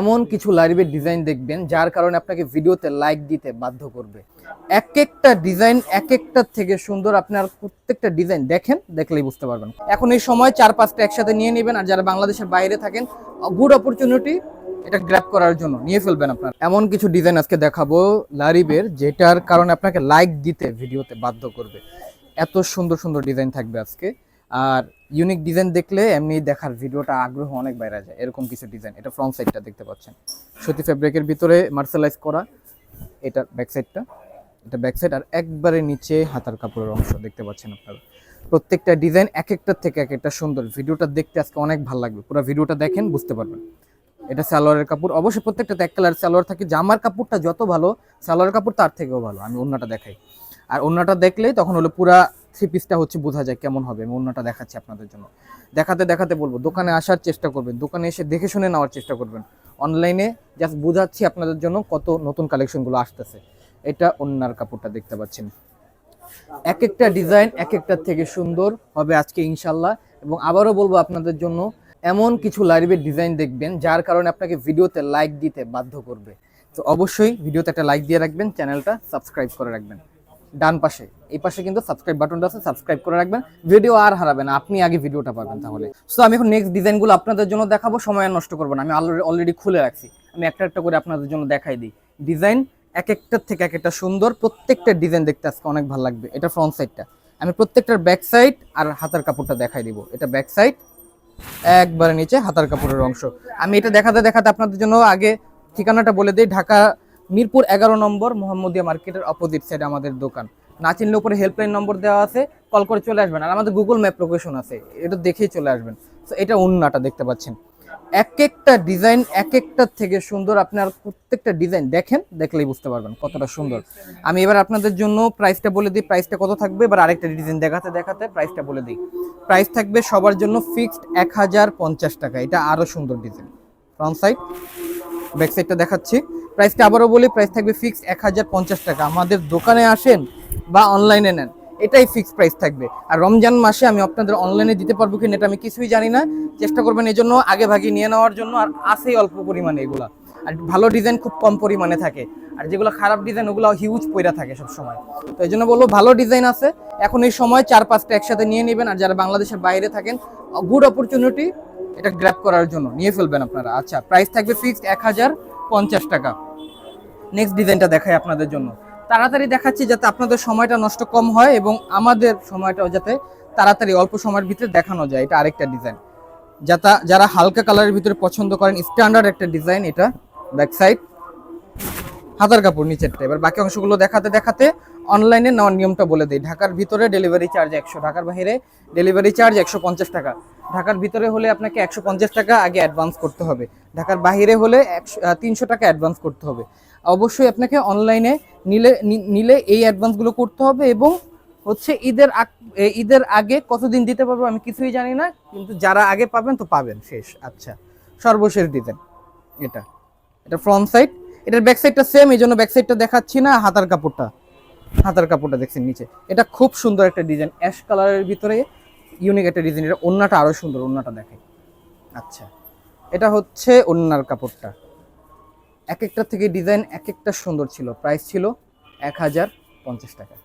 এমন কিছু লাইভের ডিজাইন দেখবেন, যার কারণে আপনাকে ভিডিওতে লাইক দিতে বাধ্য করবে। এক একটা ডিজাইন এক একটা থেকে সুন্দর আপনার প্রত্যেকটা ডিজাইন দেখেন, দেখলেই বুঝতে পারবেন। এখন এই সময় চার পাঁচটা একসাথে নিয়ে নেবেন, আর যারা বাংলাদেশের বাইরে থাকেন গুড অপরচুনিটি এটা গ্র্যাপ করার জন্য নিয়ে ফেলবেন আপনার। এমন কিছু ডিজাইন আজকে দেখাবো লারিবের, যেটার কারণে আপনাকে লাইক দিতে ভিডিওতে বাধ্য করবে। এত সুন্দর সুন্দর ডিজাইন থাকবে আজকে। আর ইউনিক ডিজাইন দেখলে এমনি দেখার ভিডিওটা আগ্রহ অনেক বাইরে যায়। এরকম কিছু ডিজাইন এটা ফ্রন্ট সাইডটা দেখতে পাচ্ছেন। সুতি ফেব্রিকের ভিতরে মার্শালাইজ করা। এটা ব্যাক সাইডটা এটা ব্যাক সাইড আর একবারে নিচে হাতার কাপড়ের অংশ দেখতে পাচ্ছেন আপনারা। প্রত্যেকটা ডিজাইন এক একটার থেকে এক একটা সুন্দর। ভিডিওটা দেখতে আজকে অনেক ভালো লাগবে। পুরো ভিডিওটা দেখেন, বুঝতে পারবেন। এটা সালোয়ারের কাপড়। অবশ্যই প্রত্যেকটাতে এক কালার সালোয়ার থাকে। জামার কাপড়টা যত ভালো, সালোয়ারের কাপড় তার থেকেও ভালো। আমি অন্যটা দেখাই। আর অন্যটা দেখলেই তখন হলো পুরা থ্রি পিসটা হচ্ছে বোঝা যায় কেমন হবে, আমি অন্যটা দেখাচ্ছি আপনাদের জন্য। দেখাতে দেখাতে বলব, দোকানে আসার চেষ্টা করবেন, দোকানে এসে দেখে শুনে নেওয়ার চেষ্টা করবেন। অনলাইনে জাস্ট বোঝাচ্ছি আপনাদের জন্য কত নতুন কালেকশনগুলো আসতেছে। এটা অন্যার কাপড়টা দেখতে পাচ্ছেন। এক একটা ডিজাইন এক একটার থেকে সুন্দর হবে আজকে ইনশাল্লাহ এবং আবারও বলব আপনাদের জন্য, এমন কিছু লাইভের ডিজাইন দেখবেন, যার কারণে আপনাকে ভিডিওতে লাইক দিতে বাধ্য করবে। তো অবশ্যই ভিডিওতে একটা লাইক দিয়ে রাখবেন, চ্যানেলটা সাবস্ক্রাইব করে রাখবেন। ডান পাশে, এই পাশে কিন্তু সাবস্ক্রাইব বাটনটা আছে সাবস্ক্রাইব করে রাখবেন। ভিডিও আর হারাবেন আপনি আগে ভিডিওটা পাবেন তাহলে। সো আমি এখন নেক্সট ডিজাইনগুলো আপনাদের জন্য দেখাবো, সময় নষ্ট করব না। আমি অলরেডি খুলে রাখছি। আমি একটা একটা করে আপনাদের জন্য দেখাই দিই। ডিজাইন এক একটার থেকে এক একটা সুন্দর, প্রত্যেকটা ডিজাইন দেখতে আজকে অনেক ভালো লাগবে। এটা ফ্রন্ট সাইডটা আমি প্রত্যেকটার ব্যাক সাইড আর হাতার কাপড়টা দেখাই দিব। এটা ব্যাক সাইড একবারে নিচে হাতার কাপড়ের অংশ। আমি এটা দেখাতে দেখাতে আপনাদের জন্য আগে ঠিকানাটা বলে দিই, ঢাকা মিরপুর এগারো নম্বর মোহাম্মদিয়া মার্কেটের অপোজিট সাইডে আমাদের দোকান। না চিনলে উপরে হেল্পলাইন নম্বর দেওয়া আছে কল করে চলে আসবেন। আর আমাদের গুগল ম্যাপ লোকেশন আছে, এটা দেখেই চলে আসবেন। তো এটা অন্যটা দেখতে পাচ্ছেন। এক একটা ডিজাইন এক একটার থেকে সুন্দর। আপনার প্রত্যেকটা ডিজাইন দেখেন, দেখলেই বুঝতে পারবেন কতটা সুন্দর। আমি এবার আপনাদের জন্য প্রাইসটা বলে দিই। প্রাইসটা কত থাকবে? এবার আরেকটা ডিজাইন দেখাতে দেখাতে প্রাইসটা বলে দিই। প্রাইস থাকবে সবার জন্য ফিক্সড এক হাজার পঞ্চাশ টাকা। এটা আরও সুন্দর ডিজাইন ফ্রন্ট সাইড ব্যাক সাইডটা দেখাচ্ছি। প্রাইসটা আবারও বলি প্রাইস থাকবে ফিক্সড এক টাকা। আমাদের দোকানে আসেন বা অনলাইনে নেন, এটাই ফিক্সড প্রাইস থাকবে। আর রমজান মাসে আমি আপনাদের অনলাইনে দিতে পারব কিনা এটা আমি কিছুই জানি না। চেষ্টা করবেন এই জন্য আগে ভাগে নিয়ে নেওয়ার জন্য, আর আসেই অল্প পরিমাণে এগুলা। আর ভালো ডিজাইন খুব কম পরিমাণে থাকে। আর যেগুলো খারাপ ডিজাইন ওগুলো হিউজ পয়রা থাকে সব সময় তো এই জন্য বলব, ভালো ডিজাইন আছে। এখন এই সময় চার পাঁচটা একসাথে নিয়ে নেবেন। আর যারা বাংলাদেশের বাইরে থাকেন গুড অপরচুনিটি এটা গ্র্যাব করার জন্য, নিয়ে ফেলবেন আপনারা। আচ্ছা প্রাইস থাকবে ফিক্সড এক হাজার পঞ্চাশ টাকা। নেক্সট ডিজাইনটা দেখাই আপনাদের জন্য। তাড়াতাড়ি দেখাচ্ছি যাতে আপনাদের সময়টা নষ্ট কম হয় এবং আমাদের সময়টাও যাতে তাড়াতাড়ি অল্প সময়ের ভিতরে দেখানো যায়। এটা আরেকটা ডিজাইন যাতা, যারা হালকা কালারের ভিতরে পছন্দ করেন স্ট্যান্ডার্ড একটা ডিজাইন এটা ব্যাক সাইড হাতার কাপড় নিচেরটা। এবার বাকি অংশগুলো দেখাতে দেখাতে অনলাইনে নেওয়ার নিয়মটা বলে দিই। ঢাকার ভিতরে ডেলিভারি চার্জ একশো, ঢাকার বাইরে ডেলিভারি চার্জ একশো পঞ্চাশ টাকা। ঢাকার ভিতরে হলে আপনাকে একশো পঞ্চাশ টাকা আগে অ্যাডভান্স করতে হবে। ঢাকার বাইরে হলে একশো তিনশো টাকা অ্যাডভান্স করতে হবে। অবশ্যই আপনাকে অনলাইনে নিলে নিলে এই অ্যাডভান্সগুলো করতে হবে এবং হচ্ছে ঈদের ঈদের আগে কতদিন দিতে পারব আমি কিছুই জানি না, কিন্তু যারা আগে পাবেন তো পাবেন, শেষ। আচ্ছা সর্বশেষ ডিজাইন এটা। এটা ফ্রন্ট সাইড এটার ব্যাক সাইডটা সেম এই জন্য ব্যাক সাইডটা দেখাচ্ছি না, হাতার কাপড়টা হাতার কাপড়টা দেখছেন নিচে। এটা খুব সুন্দর একটা ডিজাইন অ্যাশ কালারের ভিতরে ইউনিক একটা ডিজাইন এটা ওন্নাটা আরও সুন্দর, ওন্নাটা দেখে আচ্ছা এটা হচ্ছে ওন্নার কাপড়টা। এক একটা থেকে ডিজাইন এক একটা সুন্দর ছিল প্রাইস ছিল এক হাজার পঞ্চাশ টাকা।